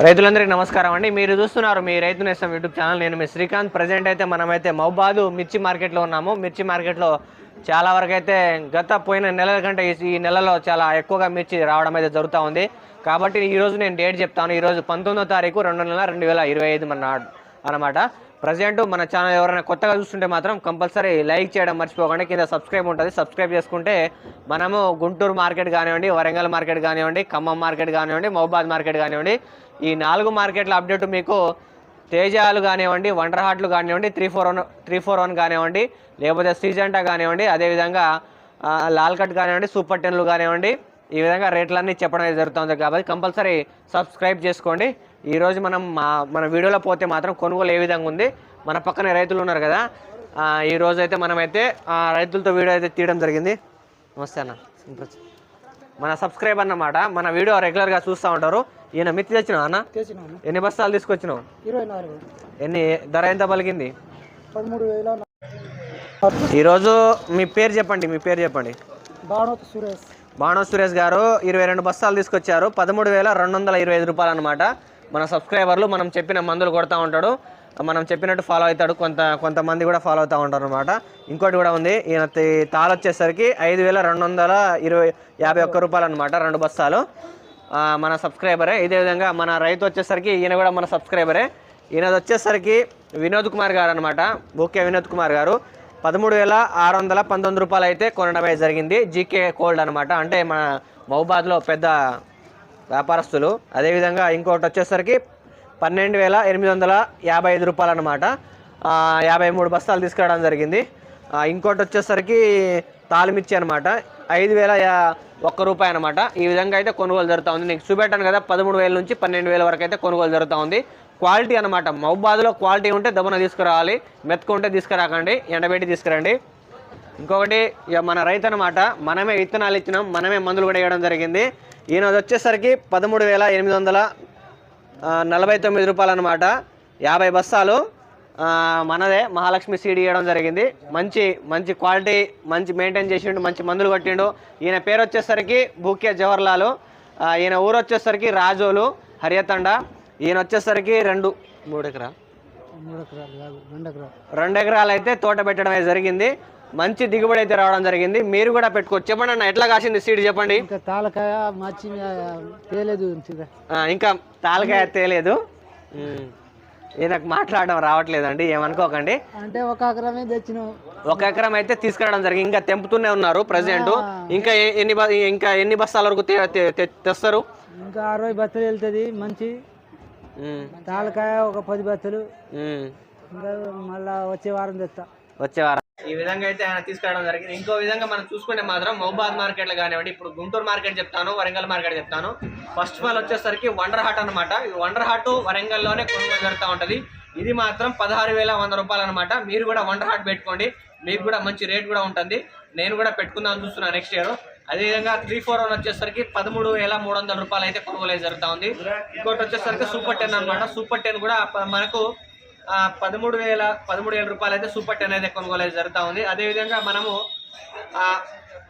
రైతులందరికీ నమస్కారం అండి. మీరు చూస్తున్నారు మీ రైతు నేస్తం యూట్యూబ్ ఛానల్. నేను మీ శ్రీకాంత్. ప్రజెంట్ అయితే మనమైతే మౌబాదు మిర్చి మార్కెట్లో ఉన్నాము. మిర్చి మార్కెట్లో చాలా వరకు అయితే గత పోయిన నెలల కంటే ఈ- నెలలో చాలా ఎక్కువగా మిర్చి రావడం అయితే జరుగుతూ ఉంది. కాబట్టి ఈరోజు నేను డేట్ చెప్తాను. ఈరోజు పంతొమ్మిదో తారీఖు రెండు నెల రెండు వేల ఇరవై ఐదు మన అనమాట ప్రజెంట్ మన ఛానల్ ఎవరైనా కొత్తగా చూస్తుంటే మాత్రం కంపల్సరీ లైక్ చేయడం మర్చిపోకండి. కింద సబ్స్క్రైబ్ ఉంటుంది. సబ్స్క్రైబ్ చేసుకుంటే మనము గుంటూరు మార్కెట్ కానివ్వండి వరంగల్ మార్కెట్ కానివ్వండి ఖమ్మం మార్కెట్ కానివ్వండి మహబాద్ మార్కెట్ కానివ్వండి ఈ నాలుగు మార్కెట్ల అప్డేట్ మీకు తేజాలు కానివ్వండి వండర్ హాట్లు కానివ్వండి three four one three four one కానివ్వండి లేకపోతే సీజంటా కానివ్వండి అదేవిధంగా ఆ, లాల్ కట్ కానివ్వండి సూపర్ టెన్లు కానివ్వండి ఈ విధంగా రేట్లన్నీ చెప్పడం జరుగుతుంది కాబట్టి కంపల్సరీ సబ్స్క్రైబ్ చేసుకోండి. ఈరోజు మనం మా మన వీడియోలో పోతే మాత్రం కొనుగోలు ఏ విధంగా ఉంది? మన పక్కనే రైతులు ఉన్నారు కదా. ఆ, ఈ రోజు అయితే మనమైతే ఆ, రైతులతో వీడియో అయితే తీయడం జరిగింది. నమస్తే అన్న. మన సబ్స్క్రైబ్ అన్నమాట. మన వీడియో రెగ్యులర్గా చూస్తూ ఉంటారు. ఈయన మిత్తి తెచ్చినావు అన్న? ఎన్ని బస్తాలు తీసుకొచ్చినావు? ఎన్ని ధర ఎంత పలికింది? ఈరోజు మీ పేరు చెప్పండి మీ పేరు చెప్పండి. బాణో సురేష్. గారు ఇరవై రెండు బస్తాలు తీసుకొచ్చారు. పదమూడు వేల రెండు వందల ఇరవై ఐదు రూపాయలు అనమాట మన సబ్స్క్రైబర్లు మనం చెప్పిన మందులు కొడతా ఉంటాడు. మనం చెప్పినట్టు ఫాలో అవుతాడు. కొంత కొంతమంది కూడా ఫాలో అవుతూ ఉంటారు అనమాట ఇంకోటి కూడా ఉంది. ఈయన తాళ వచ్చేసరికి ఐదు వేల రెండు వందల ఇరవై యాభై ఒక్క రూపాయలు అనమాట రెండు బస్తాలు. మన సబ్స్క్రైబరే. ఇదే విధంగా మన రైతు వచ్చేసరికి ఈయన కూడా మన సబ్స్క్రైబరే. ఈయనది వచ్చేసరికి వినోద్ కుమార్ గారు అనమాట ఓకే వినోద్ కుమార్ గారు. పదమూడు వేల ఆరు వందల పంతొమ్మిది రూపాయలు అయితే కొనడమే జరిగింది. జీకే కోల్డ్ అనమాట అంటే మన మహబాద్లో పెద్ద వ్యాపారస్తులు. అదేవిధంగా ఇంకోటి వచ్చేసరికి పన్నెండు వేల ఎనిమిది వందల యాభై ఐదు రూపాయలు అనమాట యాభై మూడు బస్తాలు తీసుకురావడం జరిగింది. ఇంకోటి వచ్చేసరికి తాలిమిర్చి అనమాట ఐదు వేల ఒక్క రూపాయి అనమాట ఈ విధంగా అయితే కొనుగోలు జరుగుతూ ఉంది. నేను చూపెట్టాను కదా పదమూడు వేల నుంచి పన్నెండు వేల వరకు అయితే కొనుగోలు జరుగుతూ ఉంది. క్వాలిటీ అనమాట మహబాద్లో క్వాలిటీ ఉంటే దమన తీసుకురావాలి. మెత్తుకుంటే తీసుకురాకండి ఎండబెట్టి తీసుకురండి. ఇంకొకటి ఇక మన రైతు అనమాట మనమే విత్తనాలు ఇచ్చినాం మనమే మందులు కూడా వేయడం జరిగింది. ఈయన వచ్చేసరికి పదమూడు వేల ఎనిమిది వందల నలభై తొమ్మిది రూపాయలు అనమాట యాభై బస్తాలు మనదే మహాలక్ష్మి సీడ్ ఇవ్వడం జరిగింది. మంచి మంచి క్వాలిటీ మంచి మెయింటైన్ చేసిండు మంచి మందులు కొట్టిండు. ఈయన పేరు వచ్చేసరికి బూకే జవహర్లాల్. ఈయన ఊరు వచ్చేసరికి రాజోలు హరియతండ ఈయన వచ్చేసరికి రెండు మూడు ఎకరా మూడు ఎకరాలు కాదు రెండు ఎకరాలు రెండు ఎకరాలు అయితే తోట పెట్టడమే జరిగింది. మంచి దిగుబడి అయితే రావడం జరిగింది. మీరు కూడా పెట్టుకోవచ్చు. చెప్పండి అన్న ఎట్లా కాసింది సీడ్ చెప్పండి. ఇంకా తాలకాయ మచ్చి తేలేదు ఇంకా. ఆ, ఇంకా తాలకాయ తేలేదు. ఉమ్. మాట్లాడడం రావట్లేదండి ఏమనుకోకండి. అంటే ఒక ఎకరమే తెచ్చినాం. ఒక ఎకరం అయితే తీసుకురావడం జరిగింది. ఇంకా తెంపుతూనే ఉన్నారు ప్రజెంట్. ఇంకా ఏ- ఎన్ని బ- ఇంకా ఎన్ని బస్తాల వరకు తే- తే- తే- తెస్తారు? ఇంకా అరవై బత్తలు వెళ్తుంది మంచి. ఉమ్, తాలకాయ ఒక పది బత్తలు ఉమ్. ఇంకా మళ్ళా వచ్చే వారం తెస్తా. వచ్చే వారం. ఈ విధంగా అయితే ఆయన తీసుకురావడం జరిగింది. ఇంకో విధంగా మనం చూసుకుంటే మాత్రం మహబాద్ మార్కెట్లో కానివ్వండి ఇప్పుడు గుంటూరు మార్కెట్ చెప్తాను వరంగల్ మార్కెట్ చెప్తాను. ఫస్ట్ ఆఫ్ ఆల్ వచ్చేసరికి వండర్ హాట్ అనమాట ఈ వండర్ హాట్ వరంగల్లోనే కొనుగోలు జరుగుతూ ఉంటుంది. ఇది మాత్రం పదహారు వేల వంద రూపాయలు అనమాట మీరు కూడా వండర్ హాట్ పెట్టుకోండి. మీకు కూడా మంచి రేట్ కూడా ఉంటుంది. నేను కూడా పెట్టుకుందాం చూస్తున్నాను నెక్స్ట్ ఇయర్ అదేవిధంగా త్రీ ఫోర్ వన్ వచ్చేసరికి పదమూడు వేల మూడు వందల రూపాయలు అయితే కొనుగోలు అయితే జరుగుతూ ఉంది. ఇంకోటి వచ్చేసరికి సూపర్ టెన్ అనమాట సూపర్ టెన్ కూడా మనకు పదమూడు వేల పదమూడు వేల రూపాయలు అయితే సూపర్ టెన్ అయితే కొనుగోలు అయితే జరుగుతూ ఉంది. అదేవిధంగా మనము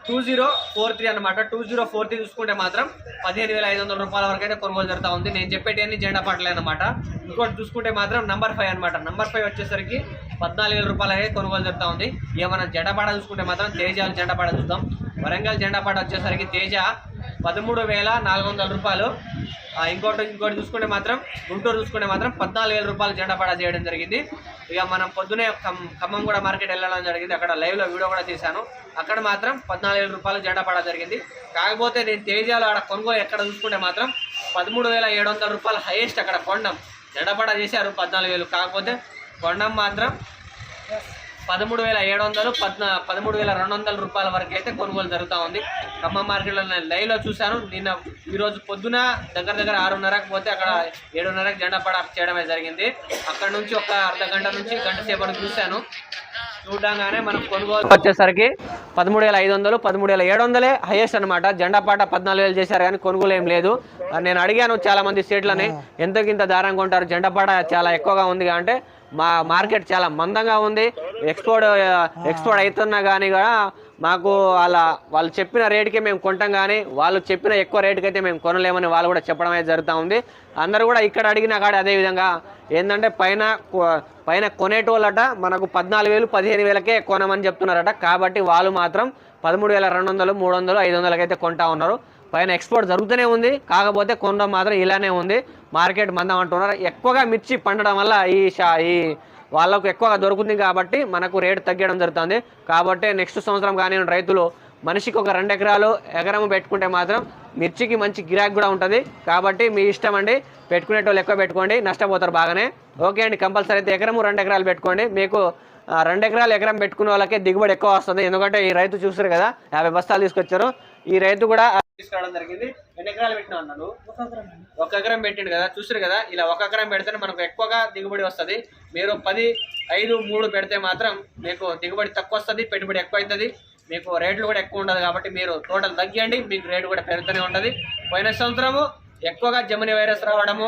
టూ జీరో ఫోర్ త్రీ అనమాట టూ జీరో ఫోర్ త్రీ చూసుకుంటే మాత్రం పదిహేను వేల ఐదు వందల రూపాయల వరకు అయితే కొనుగోలు జరుగుతూ ఉంది. నేను చెప్పేటి జెండా పాటలే అనమాట ఇంకోటి చూసుకుంటే మాత్రం నంబర్ ఫైవ్ అనమాట నంబర్ ఫైవ్ వచ్చేసరికి పద్నాలుగు వేల రూపాయలు అయితే కొనుగోలు జరుగుతూ ఉంది. ఏమైనా జెండాపాట చూసుకుంటే మాత్రం తేజ జెండాపాట చూద్దాం. వరంగల్ జెండాపాట వచ్చేసరికి తేజ పదమూడు వేల నాలుగు వందల రూపాయలు. ఇంకోటి ఇంకోటి చూసుకుంటే మాత్రం గుంటూరు చూసుకుంటే మాత్రం పద్నాలుగు వేల రూపాయలు జెండా పడా చేయడం జరిగింది. ఇక మనం పొద్దునే ఖమ్మం కూడా మార్కెట్ వెళ్ళడం జరిగింది. అక్కడ లైవ్లో వీడియో కూడా తీశాను. అక్కడ మాత్రం పద్నాలుగు వేల రూపాయలు జెండా పడా జరిగింది. కాకపోతే నేను తేజాలో ఆడ కొనుగోలు ఎక్కడ చూసుకుంటే మాత్రం పదమూడు వేల ఏడు వందల రూపాయలు హైయెస్ట్ అక్కడ కొండం జెండాపడ చేశారు పద్నాలుగు వేలు. కాకపోతే కొండం మాత్రం పదమూడు వేల ఏడు వందలు పద్నా పదమూడు వేల రెండు వందల రూపాయల వరకు అయితే కొనుగోలు జరుగుతూ ఉంది. ఖమ్మం మార్కెట్లో నేను లైవ్లో చూశాను. నిన్న ఈరోజు పొద్దున దగ్గర దగ్గర ఆరున్నరకు పోతే అక్కడ ఏడున్నరకు జెండా పడ చేయడమే జరిగింది. అక్కడ నుంచి ఒక అర్ధ గంట నుంచి గంట సేపటి చూశాను. చూడంగానే మనం కొనుగోలు వచ్చేసరికి పదమూడు వేల ఐదు వందలు పదమూడు వేల ఏడు వందలే హైయెస్ట్ అనమాట జెండా పాట పద్నాలుగు వేలు చేశారు కానీ కొనుగోలు ఏం లేదు. నేను అడిగాను చాలా మంది స్టేట్లని ఎంతకింత దారంగా ఉంటారు? జెండా పాట చాలా ఎక్కువగా ఉంది అంటే మా మార్కెట్ చాలా మందంగా ఉంది. ఎక్స్పోర్ట్ ఎక్స్పోర్ట్ అవుతున్నా కానీ కూడా మాకు వాళ్ళ వాళ్ళు చెప్పిన రేటుకే మేము కొంటాం కానీ వాళ్ళు చెప్పిన ఎక్కువ రేటుకి అయితే మేము కొనలేమని వాళ్ళు కూడా చెప్పడం అయితే జరుగుతూ ఉంది. అందరూ కూడా ఇక్కడ అడిగిన కాడ అదే విధంగా ఏంటంటే పైన కొ- పైన కొనేటోళ్ళట మనకు పద్నాలుగు వేలు పదిహేను వేలకే కొనమని చెప్తున్నారట. కాబట్టి వాళ్ళు మాత్రం పదమూడు వేల రెండు వందలు మూడు వందలు ఐదు వందలకైతే కొంటా ఉన్నారు. పైన ఎక్స్పోర్ట్ జరుగుతూనే ఉంది. కాకపోతే కొనడం మాత్రం ఇలానే ఉంది. మార్కెట్ మందం అంటున్నారు. ఎక్కువగా మిర్చి పండడం వల్ల ఈ షా ఈ వాళ్ళకు ఎక్కువగా దొరుకుతుంది కాబట్టి మనకు రేటు తగ్గడం జరుగుతుంది. కాబట్టి నెక్స్ట్ సంవత్సరం కానీ రైతులు మనిషికి ఒక రెండు ఎకరాలు ఎకరం పెట్టుకుంటే మాత్రం మిర్చికి మంచి గిరాకీ కూడా ఉంటుంది. కాబట్టి మీ ఇష్టం అండి పెట్టుకునేటోళ్ళు ఎక్కువ పెట్టుకోండి నష్టపోతారు బాగానే. ఓకే అండి కంపల్సరీ అయితే ఎకరము రెండు ఎకరాలు పెట్టుకోండి. మీకు రెండు ఎకరాలు ఎకరం పెట్టుకునే వాళ్ళకే దిగుబడి ఎక్కువ వస్తుంది. ఎందుకంటే ఈ రైతు చూసారు కదా యాభై బస్తాలు తీసుకొచ్చారు. ఈ రైతు కూడా తీసుకురావడం జరిగింది. ఎన్ని ఎకరాలు పెట్టినా అన్నాడు? ఒక ఎకరం పెట్టిండు కదా. చూసారు కదా ఇలా ఒక ఎకరం పెడితే మనకు ఎక్కువగా దిగుబడి వస్తుంది. మీరు పది ఐదు మూడు పెడితే మాత్రం మీకు దిగుబడి తక్కువ వస్తుంది పెట్టుబడి ఎక్కువ అవుతుంది మీకు రేట్లు కూడా ఎక్కువ ఉండదు కాబట్టి మీరు టోటల్ తగ్గియండి మీకు రేటు కూడా పెరుగుతూనే ఉంటుంది. పోయిన సంవత్సరము ఎక్కువగా జమిని వైరస్ రావడము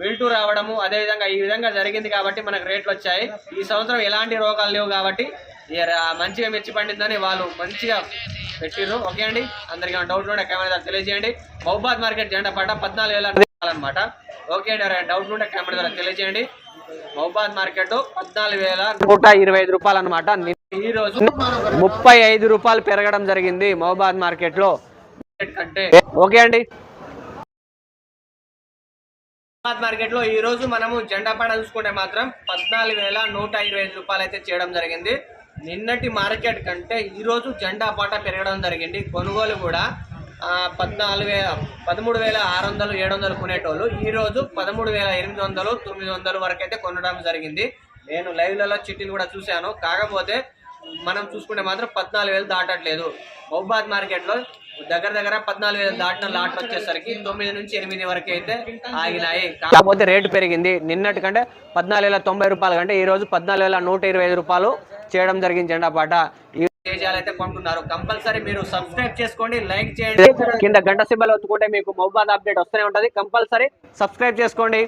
విల్టు రావడము అదేవిధంగా ఈ విధంగా జరిగింది కాబట్టి మనకు రేట్లు వచ్చాయి. ఈ సంవత్సరం ఎలాంటి రోగాలు లేవు కాబట్టి మంచిగా మిర్చి పండిందని వాళ్ళు మంచిగా పెట్టిర్రు. ఓకే అండి? అందరికీ డౌట్ ఉంటే కెమెరా తెలియజేయండి. మహబాద్ మార్కెట్ జెండా పాట పద్నాలుగు వేల అనమాట ఓకే అండి డౌట్ ఉంటే కెమెరా ద్వారా తెలియజేయండి. మహబాద్ మార్కెట్ పద్నాలుగు వేల నూట ఇరవై ఐదు రూపాయలు అనమాట ఈ రోజు ముప్పై ఐదు రూపాయలు పెరగడం జరిగింది మహబాద్ మార్కెట్లో. కంటే. ఓకే అండి? మార్కెట్లో ఈ రోజు మనము జెండా పడ చూసుకుంటే మాత్రం పద్నాలుగు వేల నూట ఇరవై ఐదు రూపాయలు అయితే చేయడం జరిగింది. నిన్నటి మార్కెట్ కంటే ఈరోజు జెండా పాట పెరగడం జరిగింది. కొనుగోలు కూడా పద్నాలుగు వేల పదమూడు వేల ఆరు వందలు ఏడు వందలు కొనేటోళ్ళు. ఈరోజు పదమూడు వేల ఎనిమిది వందలు తొమ్మిది వందలు వరకు అయితే కొనడం జరిగింది. నేను లైవ్లలో చిట్టీలు కూడా చూశాను. కాకపోతే మనం చూసుకుంటే మాత్రం పద్నాలుగు వేలు దాటట్లేదు. మహబాద్ మార్కెట్లో దగ్గర దగ్గర పద్నాలుగు వేలు దాటిన లాట్లు వచ్చేసరికి తొమ్మిది నుంచి ఎనిమిది వరకు అయితే ఆగినాయి. కాకపోతే రేటు పెరిగింది. నిన్నటి కంటే పద్నాలుగు వేల తొంభై రూపాయలు కంటే ఈ రోజు పద్నాలుగు వేల నూట ఇరవై ఐదు రూపాయలు చేయడం జరిగింది జెండా పాట. అయితే కొంటున్నారు. కంపల్సరీ మీరు సబ్స్క్రైబ్ చేసుకోండి లైక్ చేయండి. కింద గంట సింబల్ ఒత్తుకుంటే మీకు మొబైల్ అప్డేట్ వస్తూనే ఉంటది. కంపల్సరీ సబ్స్క్రైబ్ చేసుకోండి.